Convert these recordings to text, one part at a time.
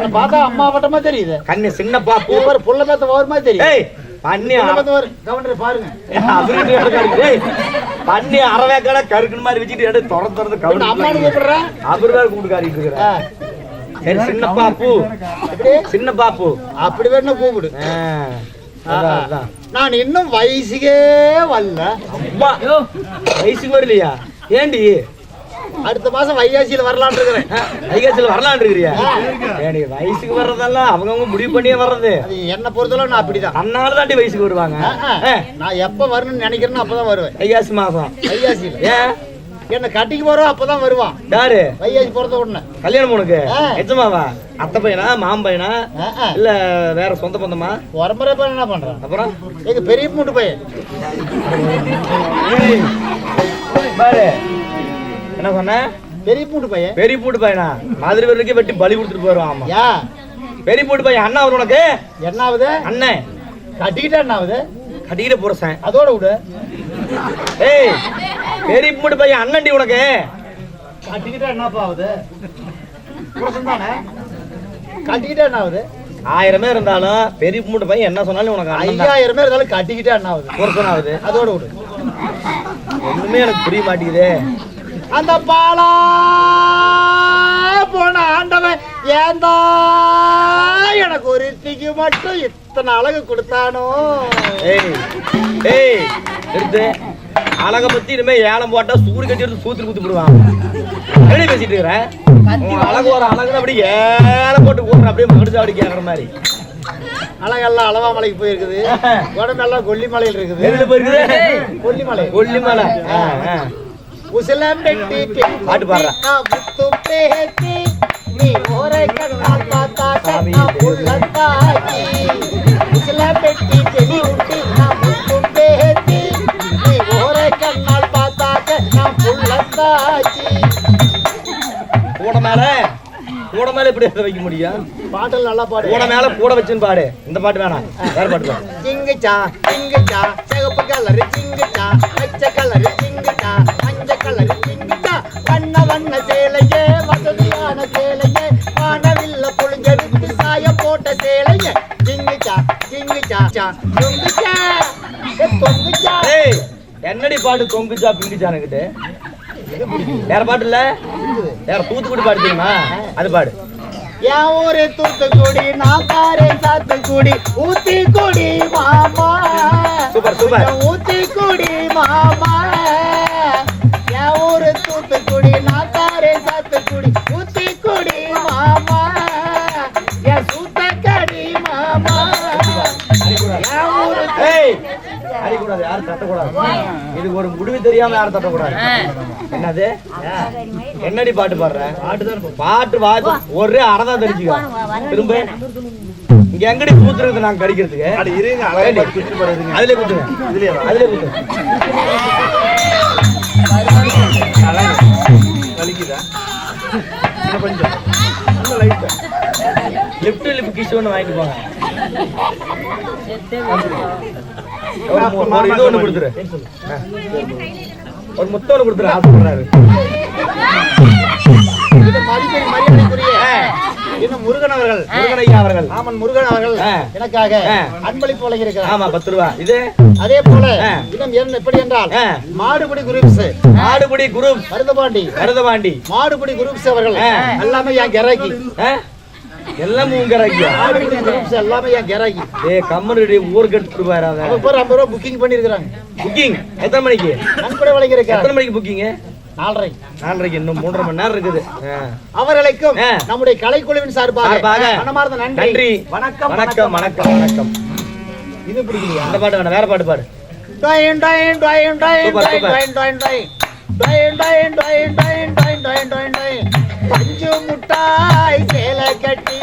உன்னை பார்த்தா அம்மா வட்டமா தெரியுது. கண்ணு சின்ன பாப்பு ஒரு புள்ள பேத்த ஓரமா தெரியுது. ஏய் பண்ணி கவுண்டர் பாருங்க. பண்ணி அரவேக்கடை கருக்குன்னு மாதிரி வச்சுட்டு எடுத்து திறந்து திறந்து உன்னை அம்மானு கவுண்ட் கூப்பிடுறேன் அவர் வேற கூப்பிட்டு இருக்கிற ஆ, சரி சின்ன பாப்பு சின்ன பாப்பு அப்படி வேணா கூப்பிடு. நான் இன்னும் வயசுக்கே வரல. வயசுக்கு வரலையா? ஏண்டி? அடுத்த மாசம் வைகாசியில வரலாம்னு இருக்கிறேன் ஐகாசில வரலான் இருக்கிறியா ஏண்டி வயசுக்கு வர்றதெல்லாம் அவங்கவங்க முடிவு பண்ணியே வர்றது. அது என்ன பொறுத்தளவு நான் அப்படிதான். தன்னால தாண்டி வயசுக்கு வருவாங்க. நான் எப்ப வரணும்னு நினைக்கிறேனோ அப்பதான் வருவேன். ஐகாசி மாசம் வைகாசியில. ஏன் என்ன கட்டிக்கு போறோம் அப்பதான் வருவான். யாரு? வைகாசி பிறந்த உடனே. கல்யாணம் உனக்கு. எச்சமாவா அத்தை பையனா மாம் பையனா. இல்ல வேற சொந்த பந்தமா? உரம்பரை பையன் என்ன பண்றான்? அப்புறம்? எங்க பெரிய மூட்டு பையன். பாரு. என்ன சொன்ன? பெரிய மூட்டு பையன். பெரிய பூட்டு பையனா? மாதிரி வரைக்கும் வெட்டி பலி கொடுத்துட்டு போயிடுவான் ஆமா. யா? பெரிய பூட்டு பையன் அண்ணா அவர் உனக்கு? என்ன ஆகுது அண்ணன் கட்டிக்கிட்டா என்ன ஆகுது கட்டிக்கிட்ட புருஷன். அதோட விடு. ஏய் பெரிய பூட்டு பையன் அண்ணன்டி உனக்கு. கட்டிக்கிட்டா என்னப்பா ஆகுது? புருஷன் தானே? கட்டிக்கிட்டா என்ன ஆகுது ஆயிரமே இருந்தாலும் பெரிய பூட்டு பையன் என்ன சொன்னாலும் உனக்கு ஐயாயிரம் இருந்தாலும் கட்டிக்கிட்டா என்ன ஆகுது புருஷன் ஆகுது அதோட விடு. ஒண்ணுமே எனக்கு புரிய மாட்டேங்குதே. அந்த பாலா போன ஆண்டவன் ஏந்தா? எனக்கு ஒரு இத்திக்கு மட்டும் இத்தனை அழகு கொடுத்தானோ? ஏய் ஏய் எடுத்து அழக பத்தி இனிமே ஏலம் போட்டா சூடு கட்டி எடுத்து சூத்துல குத்து எப்படி பேசிட்டு இருக்கிற? உன் அழகு ஒரு அழகுன்னு அப்படி ஏலம் போட்டு கூடுற அப்படியே மகிழ்ச்சி அப்படி கேக்குற மாதிரி. அழகெல்லாம் அளவா மலைக்கு போயிருக்குது. உடம்பெல்லாம் கொல்லிமலையில் இருக்குது. எதுல போயிருக்குது? கொல்லிமலை. கொல்லிமலை. உசிலம் பெட்டி பாட்டு பாடுறா. முத்து பேத்தி நீ ஓரை கண்ணால் பார்த்தாக்க சாமி, நான் உள்ளத்தாக்கி உசிலம் பெட்டி செடி உட்டி நான் முத்து பேத்தி நீ ஓரை கண்ணால் பார்த்தாக்க நான் உள்ளத்தாச்சி கூட மேல கூட மேல எடுத்து வைக்க முடியும் பாட்டல் நல்லா பாடு. கூட மேல கூட வச்சுன்னு பாடு. இந்த பாட்டு வேணாம் வேற பாட்டு பாடு சிங்குச்சா சிங்குச்சா சிவப்பு கலரு சிங்குச்சா பச்சை கலரு சிங்குச்சா மஞ்சள் கலரு சிங்குச்சா வண்ண வண்ண சேலையே வசதியான சேலையே வானவில்ல பொழிஞ்செடுத்து சாய போட்ட சேலையே. சிங்குச்சா சிங்குச்சா சா தொங்குச்சா தொங்குச்சா என்னடி பாட்டு தொங்குச்சா பிங்குச்சானுக்கிட்டு வேற பாட்டு இல்ல? வேற தூத்துக்குடி பாட்டு தெரியுமா? அது பாடு. என் ஊரு தூத்துக்குடி நான் தாரேன் சாத்துக்குடி ஊத்தி குடி மாமா. Super, super. ஊத்தி குடி மாமா. என் ஊரு தூத்துக்குடி நான் தாரேன் சாத்துக்குடி ஊத்தி குடி மாமா. என் சூத்தக்கடி மாமா. என் ஊரு ஏய் அடிக்கூடாது யாரும் தட்டக்கூடாது. இதுக்கு ஒரு முடிவு தெரியாம யாரும் தட்டக்கூடாது. என்னது? என்னடி பாட்டு பாடுற? பாட்டு பாட்டு ஒரே அறதான் தெரிஞ்சுக்கோ. திரும்ப. இங்க எங்கடி கூத்துறது நாங்க கடிக்கிறதுக்கு? வேண்டி. அதுலயே கூத்துங்க. அதுலயே கூத்துங்க. லிப்ட் லிப் கிஷ் ஒன்று வாங்கிட்டு போங்க ஒரு இது ஒன்று கொடுத்துரு. ஒரு முத்தம் ஒன்று கொடுத்துரு. ஆசைப்படுறாரு மதிப்பெண் மரியாதைக்குரிய இன்னும் முருகன் அவர்கள் முருகன் ஐயா அவர்கள் ராமன் முருகன் அவர்கள். எனக்காக. அன்பளிப்பு வழங்கியிருக்கிறார். ஆமா பத்து ரூபா. இது? அதே போல. இன்னும் என்ன எப்படி என்றால். மாடுபிடி குரூப்ஸ். ஆடுபுடி குரூப் மருதபாண்டி. கருதபாண்டி மாடுபிடி குரூப்ஸ் அவர்கள். எல்லாமே என் கெராக்கி? எல்லாம் மாடுபிடி குரூப்ஸ் எல்லாமே என் கெராக்கி. ஏ கம்மனு ஊருக்கு எடுத்துட்டு போயிடாத. ஐம்பது ரூபா புக்கிங் பண்ணியிருக்கிறாங்க. புக்கிங் எத்தனை மணிக்கு? நன்கொடை வழங்கியிருக்கிறார். எத்தனை மணிக்கு புக்கிங் நாலரை நாலரைக்கு இன்னும் மூன்றரை மணி நேரம் இருக்குது. அவர்களுக்கும். நம்முடைய கலைக்குழுவின் சார்பாக மனமார்ந்த நன்றி வணக்கம் வணக்கம் வணக்கம் வணக்கம் இது பிடிக்கலையா அந்த பாட்டு வேணாம் வேற பாட்டு பாடு டொயின் டொயின் டொயின் டொயின் டொயின். டொயின் டொயின் டொயின். டொயின் டொயின் டொயின் டொயின் டொயின் டொயின் டொயின். பஞ்சு முட்டாய் சேலை கட்டி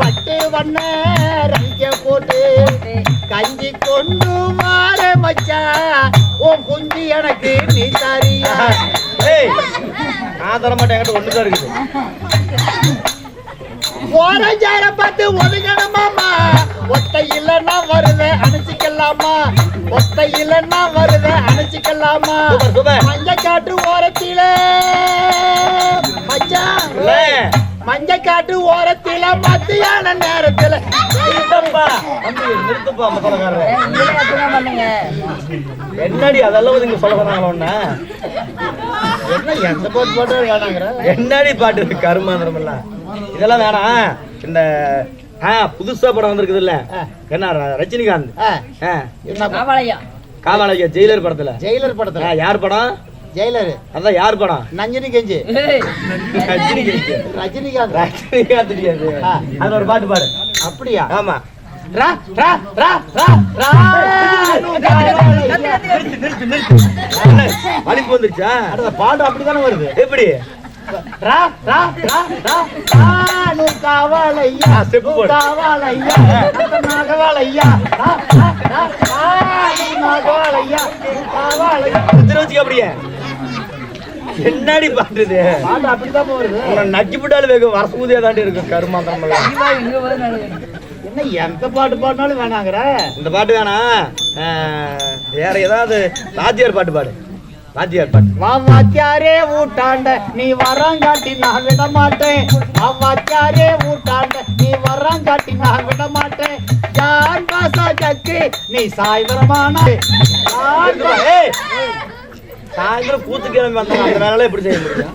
பட்டு வண்ண ரங்க போட்டு கஞ்சி கொண்டு மாற மச்சான் உன் குஞ்சு எனக்கு நீ தரியா ஏய் நான் தர மாட்டேன் என்கிட்ட ஒண்ணு தான் இருக்குது ஓரஞ்சார பார்த்து ஒதுங்கணுமாமா ஒத்தை இல்லைன்னா வருவேன் அணைச்சிக்கலாமா? ஒத்தை இல்லைன்னா வருவேன் அணைச்சிக்கலாமா? மஞ்ச காட்டு ஓரத்தில. இல்ல. மஞ்ச காட்டு ஓரத்தில மத்தியான நேரத்துல. என்னடி அதெல்லாம் நீங்க சொல்ல ஒண்ணு என்ன எந்த பாட்டு பாட்டு வேணாங்கிற என்னடி பாட்டு? இருக்கு கருமாந்திரம் எல்லாம் இதெல்லாம் வேணாம். இந்த ஆ புதுசா படம் வந்திருக்குது இல்ல என்ன ரஜினிகாந்த். என்ன காவாலயம். காவாலய்யா ஜெயிலர் படத்துல. ஜெயிலர் படத்துல. யார் படம்? ஜெயிலர். அதான் யார் படம் நஞ்சினி கெஞ்சி. ஏய், ரஜினிகாந்த் ரஜினிகாந்த் ரஜினிகாந்த் தெரியாது. அது ஒரு பாட்டு பாடு. அப்படியா? ஆமா. ரா ரா ரா ரா ரா. என்ன, வலிப்பு வந்துருச்சா? அடுத்த பாட்டு அப்படிதானே வருது? எப்படி? ரா ரா ரா ரா. ராணு காவாலையா போடு. காவாலையா நாகவாலையா. ரா ரா ரா. ராணு நாகவாலையா காவாலையா. வச்சுக்க அப்படியே. என்னடி பாட்டு இது பாட்டு அப்படிதான் உன்னை நக்கி விட்டாலும் வேகம் வரசூதியா தாண்டி இருக்கும் கருமாந்திரம். என்ன எந்த பாட்டு பாடினாலும் வேணாங்கிற இந்த பாட்டு வேணாம் ஆ, வேற ஏதாவது ராஜியார் பாட்டு பாடு ராஜியார் பாட்டு வா வாத்தியாரே ஊட்டாண்ட நீ வரங்காட்டி நான் விட மாட்டேன் வா வாத்தியாரே ஊட்டாண்ட நீ வரங்காட்டி நான் விட மாட்டேன் யார் பாசா ஜக்கு நீ சாய்வரமான சாயந்தரம் கூத்து கிளம்பி வந்தாங்க. அந்த வேலையெல்லாம் எப்படி செய்ய முடியும்?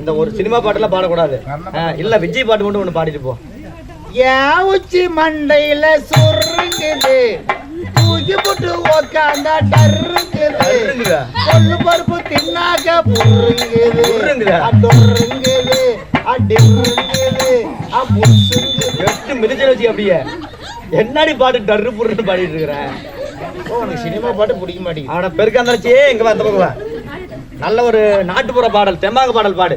இந்த ஒரு சினிமா பாட்டுலாம் பாடக்கூடாது. இல்ல விஜய் பாட்டு மட்டும் ஒண்ணு பாடிட்டு போ. என் உச்சி மண்டையில சுருங்குது. தூக்கி போட்டு உக்காந்தா டருங்குது? கொள்ளு பருப்பு தின்னாக்க புருங்குது? அடொருங்குது அடிருங்குது அப்புசுங்குது எட்டு மிதிச்சு வச்சு அப்படியே. என்னடி பாட்டு டர்ரு புருன்னு பாடிட்டு இருக்கிறேன் உனக்கு சினிமா பாட்டு பிடிக்க மாட்டேங்குது. அவனை பெருக்காந்தாச்சு இங்க வா இந்த பக்கம் வா. நல்ல ஒரு நாட்டுப்புற பாடல் தெம்மாங்க பாடல் பாடு.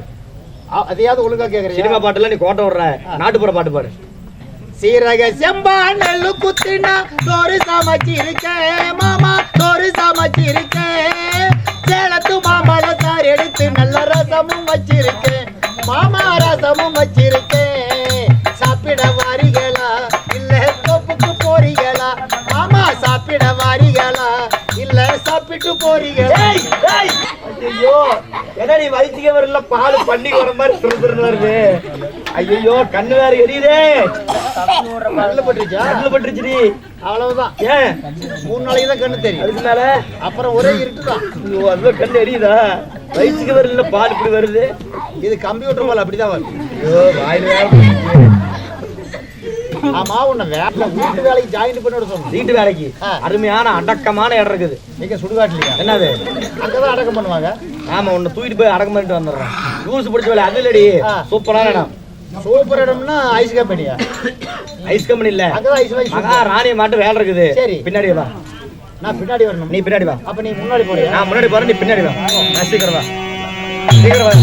அதையாவது ஒழுங்கா சினிமா கேக்குறீங்க பாட்டுல நீ கோட்டை விடுற நாட்டுப்புற பாட்டு பாடு. சீரக செம்பா நெல்லு குத்தினா சோறு சமைச்சிருக்கேன் மாமா சோறு சமைச்சிருக்கேன் சேலத்து மாம்பழ சார் எடுத்து நல்ல ரசமும் வச்சிருக்கேன் மாமா ரசமும் வச்சிருக்கேன் சாப்பிட வாரிகளா வாரிகளா இல்ல சாப்பிட்டு போறீங்களா? ஐயையோ என்ன நீ வயிற்றுக்கே வரல பால் பண்ணி வர மாதிரி துரு துருன்னு வருது? ஐயோ கண்ணு வேற எரியுதே. பட்டுருச்சா? கண்ணுல பட்டுருச்சுடி. அவ்வளவுதான். ஏன்? மூணு நாளைக்கு தான் கண்ணு தெரியும். அதுக்கு மேல? அப்புறம் ஒரே இருக்குதான் ஐயோ அதுதான் கண்ணு எரியுதா? வயிற்றுக்கு வரல பால் இப்படி வருது? இது கம்ப்யூட்டர் போல அப்படிதான் வரும் ஐயோ வாயில். ஆமா உன்னை வேலை வீட்டு வேலைக்கு ஜாயின் பண்ணி விட சொன்னோம் வீட்டு வேலைக்கு. அருமையான அடக்கமான இடம் இருக்குது. நீங்க சுடுகாட்டுலயா? என்னது? அங்கதான் அடக்கம் பண்ணுவாங்க. ஆமா உன்னை தூக்கிட்டு போய் அடக்கம் பண்ணிட்டு வந்துடுறேன். ரூல்ஸ் பிடிச்ச வேலை அது இல்லடி. சூப்பரான இடம். சூப்பர் இடம்னா ஐஸ் கம்பெனியா ஐஸ் கம்பெனி இல்ல. அங்கதான் ஐஸ் மகா ராணிய மாட்டு வேலை இருக்குது. சரி. பின்னாடி வா. நான் பின்னாடி வரணும். நீ பின்னாடி வா. அப்ப நீ முன்னாடி போறியா? நான் முன்னாடி போறேன் நீ பின்னாடி வா. நான் சீக்கிரம் வா. சீக்கிரம் வா.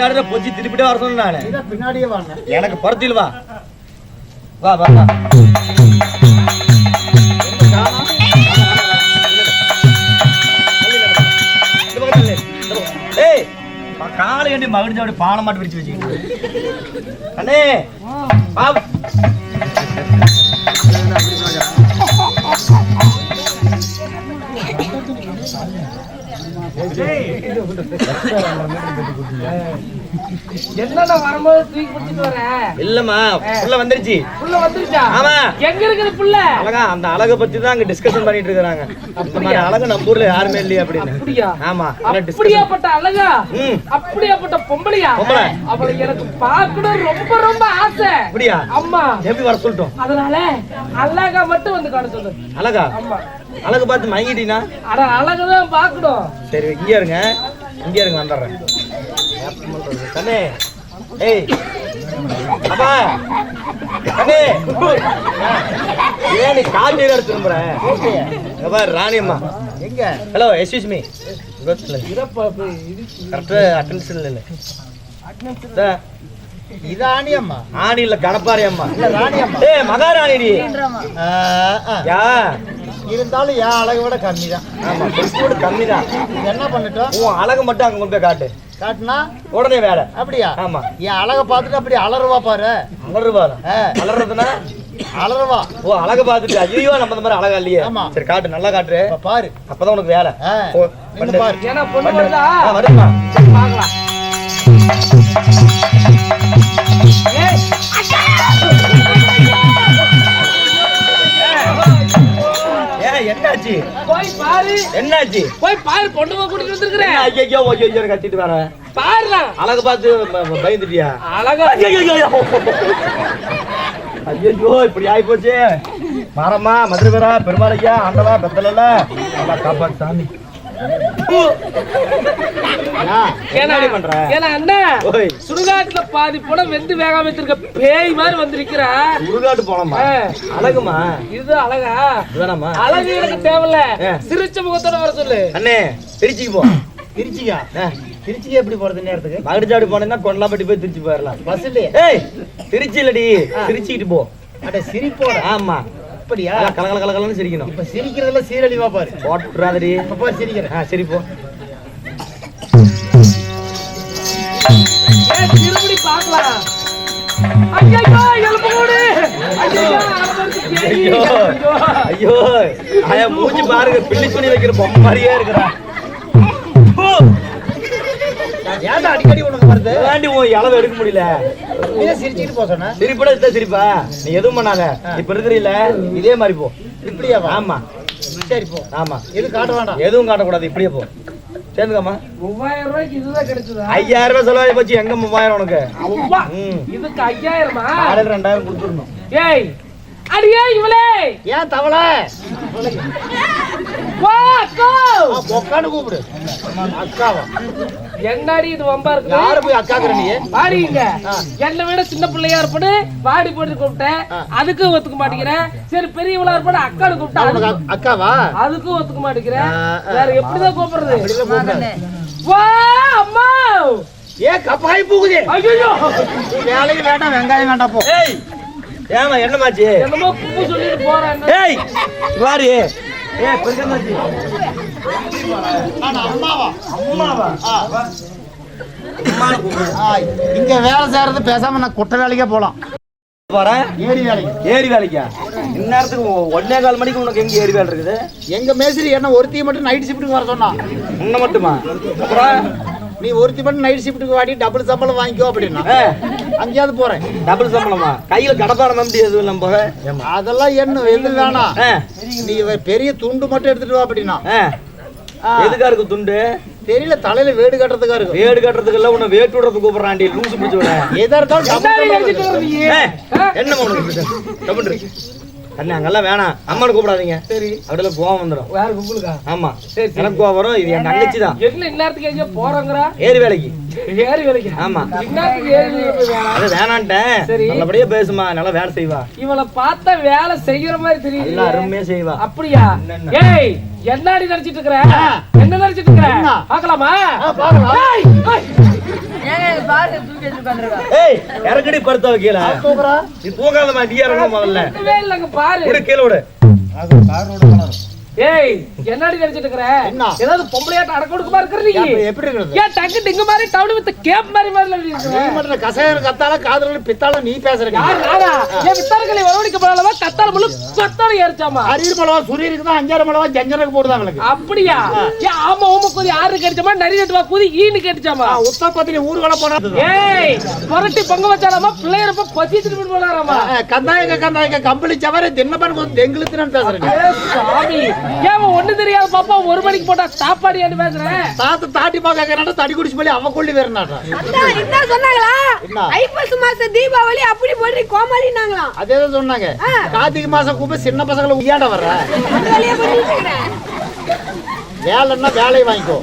பின்னாடி பொச்சி திருப்பிட்டே வர சொன்னேன் நானு. பின்னாடியே வாங்க. எனக்கு பருத்தியில் வா. வா வா வா. காலை மகிழ்ச்சி அப்படி பானை மாட்டு பிரிச்சு வச்சுக்கிட்டு. அண்ணே வா. என்னடா வரும்போது தூக்கி பிடிச்சிட்டு வரேன் இல்லம்மா உள்ள வந்துருச்சு. புள்ள வந்துருச்சா? ஆமா. எங்க இருக்குது புள்ள? அழகா அந்த அழகை பத்தி தான் அங்க டிஸ்கஷன் பண்ணிட்டு இருக்காங்க மாதிரி அழகு நம்ம ஊர்ல யாருமே இல்லையே அப்படின்னு. அப்படியா? ஆமா. அப்படியாப்பட்ட அழகா? அப்படியாப்பட்ட பொம்பளையா? பொம்பளை. அவளை எனக்கு பார்க்கணும் ரொம்ப ரொம்ப ஆசை. அப்படியா? அம்மா. எப்படி வர சொல்லிட்டோம்? அதனால அழகா மட்டும் வந்து காண சொல்லு அழகா? ஆமா. அழகு பார்த்து மயங்கிட்டீங்கன்னா அட அழகுதான் பார்க்கணும். சரி இங்கே இருங்க. இங்கே இருங்க வந்துடுறேன். கண்ணே ஏய் அப்பா கண்ணே. ஏன் நீ நீர் எடுத்து திரும்புற அப்பா ராணி அம்மா எங்க? ஹலோ எஸ்யூஸ் மீ கரெக்டாக அட்டென்ஷன் இல்லை சார் இது. ஆணி அம்மா ஆணி இல்ல கணப்பாரி அம்மா இல்ல ராணி அம்மா ஆ. யா. இருந்தாலும் என் அழகை விட கம்மி தான் ஆமா கம்மி தான் என்ன பண்ணட்டும்? உன் அழகு மட்டும் அங்க கொண்டு போய் காட்டு. காட்டுனா? உடனே வேலை அப்படியா? ஆமா. என் அழகை பார்த்துட்டு அப்படி அலறுவா பாரு. அலறுவாரு ஆ. அலறதுன்னா அலறவா. ஓ அழக பாத்துட்டு ஐயோ நம்ம இந்த மாதிரி அழகா இல்லையே. ஆமா. சரி காட்டு நல்லா இப்ப பாரு. அப்பதான் உனக்கு வேலை. பாரு. ஏன்னா பொண்ணு. வருதா? வருதுமா சரி, பார்க்கலாம். போய் என்னாச்சு? போய் பாரு பொண்ணுங்க கூட்டிட்டு வந்திருக்கிறேன். ஐயோ ஐயோ ஐயோ கத்திட்டு வர. பாருடா. அழக பார்த்து பயந்துட்டியா? அழகா. ஐயோ இப்படி ஆகி போச்சு மாரம்மா மதுரவரா பெருமாளையா ஆண்டவா பெத்தலல நல்லா காப்பாத்து சாமி. சுடுகாட்டுல பாதி படம் வெந்து வேகாம பேய் மாதிரி வந்திருக்கிற. உருகாட்டு போலாமா ஆ. அழகுமா இது அழகா? அழகு எனக்கு தேவையில்ல. சிரிச்ச முகத்தோட வர சொல்லு. அண்ணே திருச்சிக்கு போ. திருச்சிக்கா? எப்படி போறது நேரத்துக்கு மகுடிச்சாடி போனேன்னா கொண்டலாப்பட்டி போய் திருச்சி போயிடலாம் பஸ் இல்லையே ஏய் திருச்சி இல்லடி. திருச்சிக்கிட்டு போ. அட சிரிப்போட. ஆமா. அப்படியா? நல்லா கல கல கலன்னு சிரிக்கணும். இப்ப சிரிக்கிறதுல சீரழிவா பாரு. போட்டுறாதடி இப்ப பாரு சிரிக்கிறேன். ஆ சரி போ. ஏன் திரும்பி பார்க்கலாம். ஐயோ எலும்பு கூடு ஐயோ. ஐயோ. ஐயோ. மூஞ்சி பாருங்க. பிள்ளி துணி வைக்கிற பொம்மை மாதிரியே ஏன்டா அடிக்கடி உனக்கு வருது? வேண்டி உன் இளவு எடுக்க முடியல? நீ தான் சிரிச்சுக்கிட்டு போக சொன்ன. சிரிப்பட இருந்தா சிரிப்பா? நீ எதுவும் பண்ணாத. இப்ப இருக்கிறீல இதே மாதிரி போ. இப்படியாவா ஆமா. சரி போ. ஆமா. எது காட்ட வேண்டாம். எதுவும் காட்டக்கூடாது இப்படியே போ. சேர்ந்துக்கம்மா. மூவாயிரம் ரூபாய்க்கு இதுதான் கிடைச்சதா? ஐயாயிரம் ரூபாய் செலவாகி போச்சு எங்க மூவாயிரம் உனக்கு? அப்பா, ம். இதுக்கு ஐயாயிரமா? காலையில் ரெண்டாயிரம் கொடுத்துடணும். ஏய் அடியே இவளே. ஏன் தவளை? வா அக்கா உக்காந்து கூப்பிடு. அக்காவா? என்னடி இது வம்பா இருக்கு யாரு போய் அக்காக்குற நீ? வாடிங்க. என்னை விட சின்ன பிள்ளையா இருப்படு வாடி போட்டு கூப்பிட்டேன். அதுக்கும் ஒத்துக்க மாட்டேங்கிறேன். சரி பெரியவளா இருப்படு அக்காடு உனக்கு கூப்பிட்டா அக்- அக்காவா? அதுக்கும் ஒத்துக்க மாட்டேங்கிறேன். வேற எப்படிதான் கூப்பிடுறது. வா அம்மா! ஏன் கப்பாய் பூகுதே. ஐயோ வேலைக்கு வேண்டாம் வெங்காயம் வேண்டாம் போ. ஏய்! ஏமா என்னமாச்சு? என்னமோ குப்பு சொல்லிட்டு போறேன். ஏய் வாரி ஏய் பெருக்கமாச்சு அம்மாவா அம்மாவா இங்க வேலை செய்யறது பேசாம நான் குட்டை வேலைக்கே போலாம். ஏரி வேலைக்கு. ஏரி வேலைக்கா? இந்நேரத்துக்கு ஒன்னே கால் மணிக்கு உனக்கு எங்க ஏரி வேலை இருக்குது? எங்க மேஸ்திரி என்ன ஒருத்தி மட்டும் நைட் ஷிஃப்ட்டுக்கு வர சொன்னா? உன்னை மட்டுமா? அப்புறம்? நீ ஒருத்தி மட்டும் நைட் ஷிஃப்ட்டுக்கு வாடி டபுள் சம்பளம் வாங்கிக்கோ அப்படின்னா. அங்கேயாவது போறேன் டபுள் சம்பளமா? கையில கடப்பாட நம்பி எதுவும் நம்ம? அதெல்லாம் என்ன எது வேணாம். நீ பெரிய துண்டு மட்டும் எடுத்துட்டு வா அப்படின்னா. எதுக்கா இருக்கு துண்டு? தெரியல தலையில வேடு கட்டுறதுக்கா இருக்கும் வேடு கட்டுறதுக்கு இல்ல உன்னை வேட்டு விடுறதுக்கு கூப்பிடுறாண்டி லூசு பிடிச்சு விட எதா இருந்தாலும்? என்னம்மா உனக்கு. அண்ணே அங்கெல்லாம் வேணாம். அம்மானு கூப்பிடாதீங்க. சரி. அப்படியே கோவம் வந்துடும் வேற கும்பலுக்கா? ஆமா. சரி, சரி. எனக்கு கோவம் வரும். இது என் தங்கச்சி தான் என்ன இந்நேரத்துக்கு எங்கேயோ போறோங்கிறா? ஏரி வேலைக்கு. ஏறி வேலைக்கு? ஆமா. இந்நேரத்துக்கு ஏறி வேலைக்கு போய் வேலை. அது வேணான்ட்டேன். சரி. நல்லபடியா பேசுமா நல்லா வேலை செய்வா. இவளை பார்த்தா வேலை செய்யற மாதிரி தெரியுது. நல்லா அருமையா செய்வா. அப்படியா? ஏய் என்னடி நினைச்சிட்டு இருக்கிற. என்ன நினைச்சிட்டு இருக்கிற? ஆ, பார்க்கலாம். ஏய், இறக்கடி படுத்த வைக்கல. நீ தூங்காத மாட்டியா இறங்கும் முதல்ல. கீழே விடு. ஏய் என்னடி நினைச்சிட்டு இருக்கிற? ஏதாவது பொம்பளையாட்ட அடக்க ஒடுக்கமா இருக்கிற நீ? எப்படி இருக்கிறது? ஏன் டக்கு டிங்கு மாதிரி டவுன் வித் கேப் மாதிரி மாதிரி நீ மட்டும் கத்தால காதல பித்தால நீ பேசுற யார் நானா என் வித்தாரங்களை வரவழைக்கப்படாதவா கத்தால முழு கொத்தால ஏறிச்சாமா? அரியர் மலவா சுரியருக்கு தான் அஞ்சாறு மலவா ஜஞ்சனுக்கு அவளுக்கு? அப்படியா? ஏன் ஆமா ஊம குதி ஆறு கடிச்சாமா நரி நட்டுவா குதி ஈனு கடிச்சாமா உத்தப்பத்தினி ஊர்வல போனா ஏய் புரட்டி பொங்க வச்சாலாமா? பிள்ளையரப்ப பசிச்சுட்டு போனாராமா? கந்தாயக்க கந்தாயக்க கம்பளி சவர தின்னப்பன் கொஞ்சம் எங்களுத்துன்னு பேசுறேன் சாமி. ஏன் ஒண்ணு தெரியாத பாப்பா ஒரு மணிக்கு போட்டா சாப்பாடு ஏன்னு பேசுறேன் தாத்து தாட்டி பாக்க தடி குடிச்சு போய் அவ கொள்ளி என்ன சொன்னாங்களா? ஐப்பசி மாசம் தீபாவளி அப்படி போட்டு கோமாளினாங்களாம் அதே தான் சொன்னாங்க. கார்த்திகை மாசம் கூப்பிட்டு சின்ன பசங்களை உய்யாண்ட வர்ற. வேலைன்னா வேலையை வாங்கிக்கோ.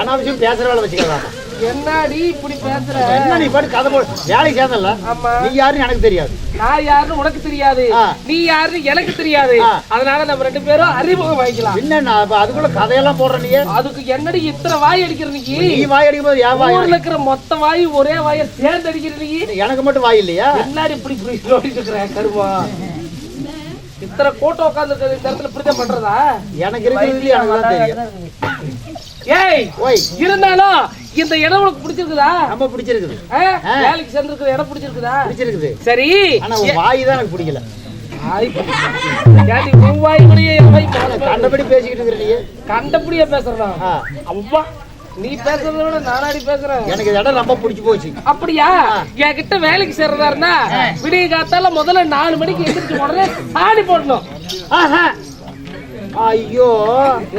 அனாவசியம் பேசுற வேலை வச்சுக்கலாம் என்னடி இப்படி பேசுற? என்ன நீ பாட்டு கதை போ வேலைக்கு சேர்ந்தல ஆமா. நீ யாருன்னு எனக்கு தெரியாது. நான் யாருன்னு உனக்கு தெரியாது. நீ யாருன்னு எனக்கு தெரியாது. அதனால நம்ம ரெண்டு பேரும் அறிமுகம் வாங்கிக்கலாம். என்ன நான் அதுக்குள்ள கதையெல்லாம் போடுற நீ அதுக்கு என்னடி இத்தனை வாய் அடிக்கிற நீ? நீ வாய் அடிக்கும் போது ஏன் வாய் இருக்கிற மொத்த வாய் ஒரே வாயை சேர்ந்து அடிக்கிற நீ? எனக்கு மட்டும் வாய் இல்லையா? என்னடி இப்படி இப்படி ஓடிட்டு இருக்கிற கருமா இத்தனை கூட்டம் உட்கார்ந்து இந்த இடத்துல இப்படிதான் பண்றதா? எனக்கு தெரியும். ஏய் ஓய். இருந்தாலும் இந்த இடம் உனக்கு பிடிச்சிருக்குதா? ரொம்ப பிடிச்சிருக்குது? வேலைக்கு சேர்ந்திருக்கிற இடம் பிடிச்சிருக்குதா? பிடிச்சிருக்குது. சரி. ஆனா வாய் தான் எனக்கு பிடிக்கல. கண்டபடி பேசிக்கிட்டு இருக்கிற நீ கண்டபடியே பேசுறா ஆ, அவ்வா நீ பேசுறத விட நானாடி பேசுறேன். எனக்கு இடம் ரொம்ப பிடிச்சு போச்சு. அப்படியா? என்கிட்ட வேலைக்கு சேர்றதா இருந்தா விடிய காத்தால முதல்ல நாலு மணிக்கு எந்திரிச்சு உடனே சாணி போடணும். ஆஹா. ஐயோ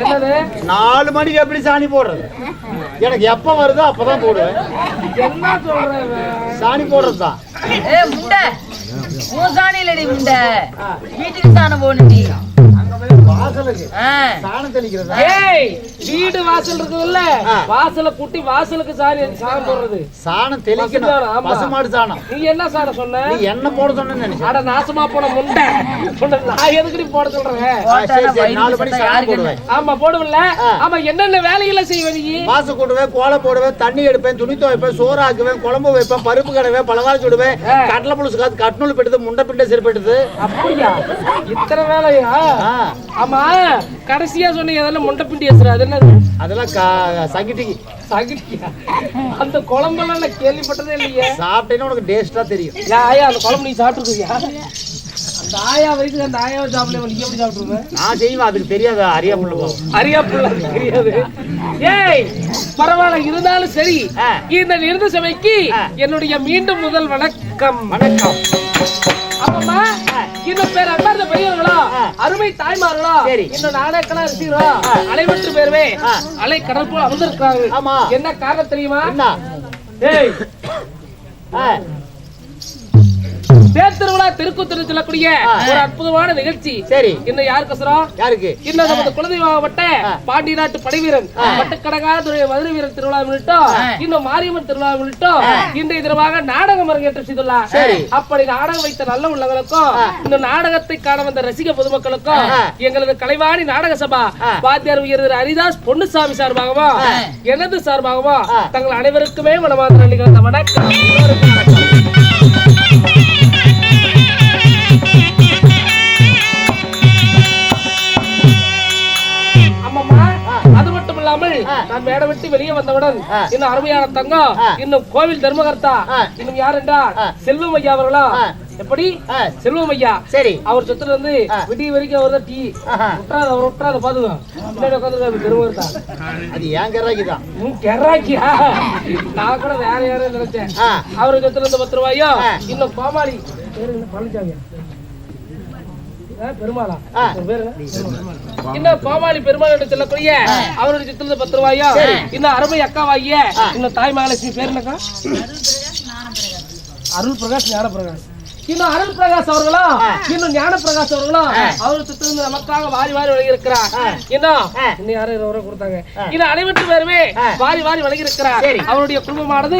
என்னது? நாலு மணிக்கு எப்படி சாணி போடுறது? எனக்கு எப்ப வருதோ அப்பதான் போடுவேன். என்ன சொல்ற இவன்? சாணி போடுறது? தான் ஏ முண்டை. உன் சாணியிலடி முண்டை. வீட்டுக்கு சாணம் போகணும் வீடு வாசல் இருக்குதுல்ல. வாசலை கூட்டி வாசலுக்கு சாணி சாணம் போடுறது. சாணம் தெளிக்கணும். பசுமாடு சாணம். நீ என்ன சாணம் சொன்ன? நீ என்ன போட சொன்னு நினைச்சேன். அட நாசமா போன முண்டை. நான் எதுக்கு போட சொல்றேன்? சரி சரி. ஆமா போடுவில்ல. ஆமா என்னென்ன வேலைகளை செய்வ நீ? மாசு கூட்டுவேன் கோலம் போடுவேன் தண்ணி எடுப்பேன் துணி துவைப்பேன் சோறு ஆக்குவேன் குழம்பு வைப்பேன் பருப்பு கடைவேன் பலகாரம் சுடுவேன். கடலை புழுசு காத்து கட்நூல் பெடுது முண்டை பிண்டை செருப்பெடுது அப்படியா? இத்தனை வேலையா? ஆமா கடைசியா சொன்னீங்க அதெல்லாம் முண்டை பிண்டி பேசுற அது என்னது? அதெல்லாம் சகிட்டிக்கு சகிட்டியா அந்த குழம்பெல்லாம் நான் கேள்விப்பட்டதே இல்லையே. சாப்பிட்டேன்னா உனக்கு டேஸ்டா தெரியும். ஆயா அந்த குழம்பு நீ சாப்பிட்டுருக்கியா? அந்த ஆயா வயசுக்கு அந்த ஆயாவை சாப்பிடல நீ எப்படி சாப்பிட்டுருவேன் நான் செய்வேன் அதுக்கு தெரியாது அரியா புள்ள அரியா புள்ள தெரியாது. ஏய் பரவாயில்ல இருந்தாலும் சரி. இந்த நிறுத்த சபைக்கு. என்னுடைய மீண்டும் முதல் வணக்கம். வணக்கம். அப்பமா இன்னும் பேர் அன்பார்ந்த பெரியவர்களா. அருமை தாய்மார்களா சரி. இன்னும் நாடகங்களா இருக்கீங்களா அனைவற்று பேருமே. அலை கடல் போல் அமர்ந்திருக்கிறாங்க ஆமா. என்ன காரணம் தெரியுமா என்ன ஏய் திருவிழா திருக்கூத்திரு சொல்லக்கூடிய. ஒரு அற்புதமான நிகழ்ச்சி. சரி. இன்னும் யாருக்கோசரம் யாருக்கு? இன்னும் நமது குலதெய்வப்பட்ட பாண்டி நாட்டு படைவீரன் பட்டுக்கடகாதுடைய மதுரை வீரன் திருவிழா முன்னிட்டோம் இன்னும் மாரியம்மன் திருவிழா முன்னிட்டோம் இன்றைய தினமாக நாடகம் அரங்கேற்றம் செய்துள்ளார். அப்படி நாடகம் வைத்த நல்ல உள்ளவங்களுக்கும் இந்த நாடகத்தை காண வந்த ரசிக பொதுமக்களுக்கும். எங்களது கலைவாணி நாடக சபா. வாத்தியார் உயர்ந்த ஹரிதாஸ் பொன்னுசாமி சார்பாகவும் எனது சார்பாகவும். தங்கள் அனைவருக்குமே மனமார்ந்த வணக்கம். இல்லாமல் நான் மேடை விட்டு வெளியே வந்தவுடன். இன்னும் அருமையான தங்கம். இன்னும் கோவில் தர்மகர்த்தா. இன்னும் யார் என்றால். செல்வம் ஐயா அவர்களா. எப்படி செல்வம் ஐயா சரி அவர் சொத்துல இருந்து. விடிய வரைக்கும் அவர் தான் டீ. விட்டுறாத அவர் விட்டுறாத பாத்துக்கோ பின்னாடி உட்காந்து தர்மகர்த்தா அது ஏன் கராக்கி தான் உம் கெராக்கியா நான் கூட வேற யாரும் நினைச்சேன் ஆ. அவரு சொத்துல இருந்து பத்து ரூபாயோ. இன்னும் கோமாளி பழனிசாமி பெருமாளா? இன்னும் கோமாளி பெருமாள் என்று சொல்லக்கூடிய அவருடைய சித்திரத்துல பத்து ரூபாயோ இன்னும் அருமை அக்காவாகிய இன்னும் தாய் மகாலட்சுமி பேர் என்னக்கா? அருள் பிரகாஷ் ஞான பிரகாஷ் இன்னும் அருள் பிரகாஷ் அவர்களும் இன்னும் ஞான பிரகாஷ் அவர்களும் அவர் சித்திருந்து நமக்காக வாரி வாரி வழங்கி இருக்கிறார் இன்னும் இன்னும் யாரும் இருபது ரூபா கொடுத்தாங்க. இன்னும் அனைவற்று பேருமே வாரி வாரி வழங்கி இருக்கிறார். அவருடைய குடும்பமானது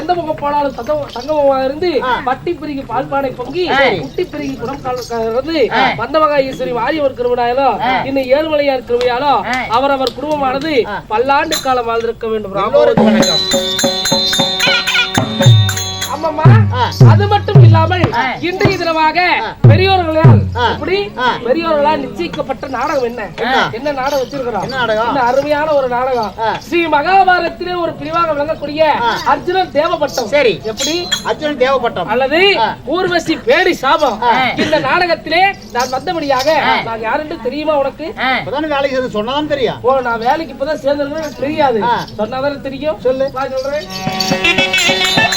எந்த பக்கம் போனாலும் தங்கமமாக இருந்து வட்டி பிரிகி பால்பானை பொங்கி குட்டி பிரிகி குடம் இருந்து வந்தவகா ஈஸ்வரி வாரியவர் கிருவினாலும் இன்னும் ஏழுமலையார் கிருவியாலும் அவரவர் குடும்பமானது பல்லாண்டு காலம் வாழ்ந்திருக்க வேண்டும். எல்லோருக்கும் வணக்கம். ஆமாம்மா ஆ. அது மட்டும் இல்லாமல் இன்றைய தினமாக பெரியோர்களால். இப்படி. பெரியோர்களால் நிச்சயிக்கப்பட்ட நாடகம் என்ன என்ன? நாடகம் வச்சிருக்கிறோம்? இந்த அருமையான ஒரு நாடகம். ஸ்ரீ மகாபாரதத்திலே ஒரு பிரிவாக விளங்கக்கூடிய அர்ஜுனன் தேவப்பட்டம் சரி. எப்படி அர்ஜுனன் தேவைப்பட்டோம் அல்லது. ஊர்வசி பேடி சாபம். இந்த நாடகத்திலே நான் வந்தபடியாக நான் யாருன்னு தெரியுமா உனக்கு வேலைக்கு சேர்ந்து சொன்னாதான் தெரியும் ஓ நான் வேலைக்கு இப்பதான் சேர்ந்திருக்கேன் தெரியாது. சொன்னாதானே தெரியும் சொல்லு நான் சொல்றேன்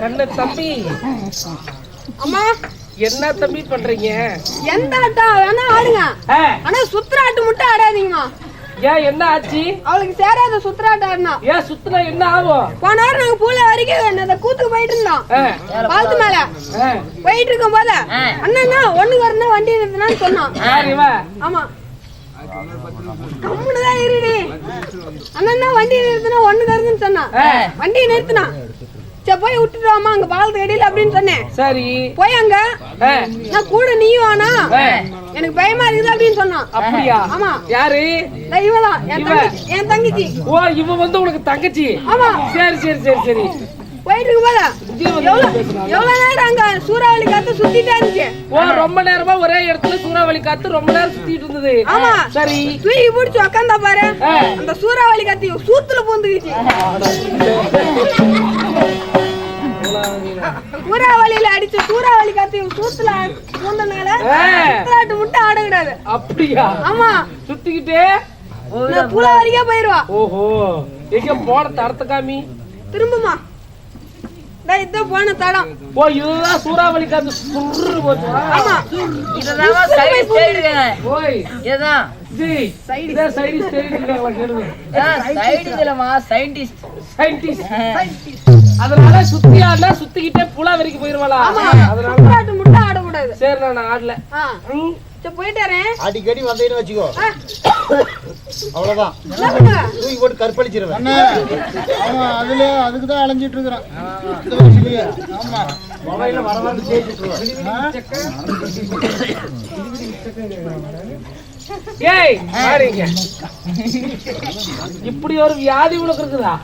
தம்பி. அம்மா என்ன தம்பி பண்றீங்க? எந்த ஆட்டம் வேணா ஆடுங்க. ஆனா சுத்துறாட்டு மட்டும் ஆடாதீங்கம்மா ஏன் என்ன ஆச்சு? அவளுக்கு சேராத சுத்துறாட்டம் ஆடினா ஏன் சுத்துனா என்ன ஆகும்? போன வாரம் நாங்க பூல வரைக்கும் அந்த கூத்துக்கு போயிட்டு இருந்தோம். பாலத்து மேல. போயிட்டு இருக்கும் போது. அண்ணா ஒண்ணு வரணும் வண்டி நிறுத்தினான்னு இவ ஆமா. கம்முனுதான் இருடி. அண்ணா வண்டி நிறுத்தினா ஒண்ணு தருதுன்னு சொன்னான். வண்டியை நிறுத்தினான். சரி போய் விட்டுட்டு வாமா அங்க பாலத்து அடியில அப்படின்னு சொன்னேன். சரி. போய் அங்க நான் கூட நீயும் வானா. எனக்கு பயமா இருக்குது அப்படின்னு சொன்னான். அப்படியா? ஆமா. யாரு? இவதான் என்? தங்கச்சி என் தங்கச்சி. ஓ இவ வந்து உனக்கு தங்கச்சி? ஆமா. சரி சரி சரி சரி. போயிட்டு போது எவ்வளவு நேரம் அங்க சூறாவளி காத்து சுத்திட்டே இருந்துச்சு? ஓ ரொம்ப நேரமா ஒரே இடத்துல சூறாவளி காத்து ரொம்ப நேரம் சுத்திட்டு இருந்தது. ஆமா. சரி. தூக்கி பிடிச்சு உக்காந்தா பாரு. அந்த சூறாவளி காத்து சூத்துல பூந்துக்கிச்சு. சூறாவளியில அடிச்ச சூறாவளி காத்து சூத்துல பூந்தனால. சுத்தலாட்டு மட்டும் ஆடக்கூடாது அப்படியா? ஆமா. சுத்திக்கிட்டே? நான் புல வரைக்கும் போயிருவா. ஓஹோ. எங்க போன தரத்த காமி திரும்புமா. டேய் இதான் போன தடம். இதுதான் சூறாவளி காத்து சுரு போச்சு. ஆமா. இதுதான் சைடு இதுதான். இது சைடு. சயின்டிஸ்ட். சயின்டிஸ்ட். அதனால சுத்தி ஆடல சுத்திக்கிட்டே புலா வரைக்கும் போயிருவாளா? அதனால சுத்தலாட்டு மட்டும் ஆடக்கூடாது. சரி நான் ஆடல. ஆ. ம். சரி போயிட்டு வரேன் அடிக்கடி வந்தீங்கன்னு வச்சுக்கோ. அவ்வளவுதான். தூக்கி போட்டு கற்பழிச்சிருவேன். அவன் அதுல அதுக்கு தான் அலைஞ்சிட்டு இருக்கிறான் இந்த வயசுலயே. ஆமா. மொபைல்ல வர வந்து தேய்ச்சிட்டுருவேன் ஏய் பாருங்க. இப்படி ஒரு வியாதி உனக்கு இருக்குதா?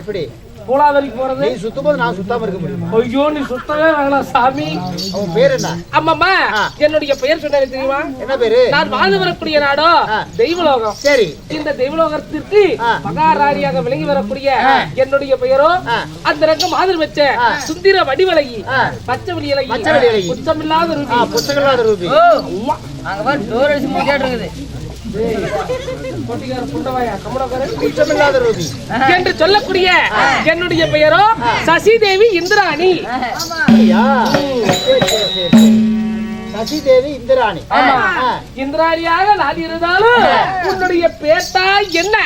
எப்படி? வரைக்கும் போறது நீ சுத்தும் போது நான் சுத்தாம இருக்க முடியுமா ஐயோ நீ சுத்தவே வேணாம் சாமி அவன் பேர் என்ன அம்மாம்மா ஆ. என்னுடைய பெயர் சொன்னது தெரியுமா என்ன பேரு நான் வாழ்ந்து வரக்கூடிய நாடோ. தெய்வலோகம் சரி இந்த தெய்வலோகத்திற்கு. மகாராணியாக விளங்கி வரக்கூடிய என்னுடைய பெயரோ. அந்த ரங்கம் மாதிரி வச்ச சுந்திர வடிவலகி ஆ. பச்சை வழியலகி பச்சை வடிவழகி. குற்றமில்லாத ஆ ரூபி புத்தகங்களாத ரூபி. அங்க டோர் அடிச்சு முடியாட்டு இருக்குது என்று சொல்லக்கூடிய என்னுடைய பெயரோ சசிதேவி இந்திராணி. சசிதேவி இந்திராணி. இந்திராணியாக நான் இருந்தாலும் உன்னுடைய பேட்டா என்ன?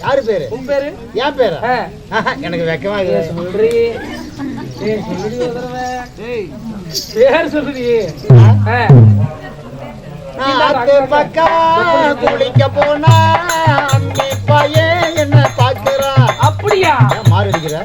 யாரு பேரு? உன் பேரு? என் பேரா? எனக்கு வெக்கமா சொல்றி. பேர் ஆ. ஆத்து பக்கம் குளிக்க போனா அம்மி பையன் என்ன பாக்குறா அப்படியா? மாறு அடிக்கிற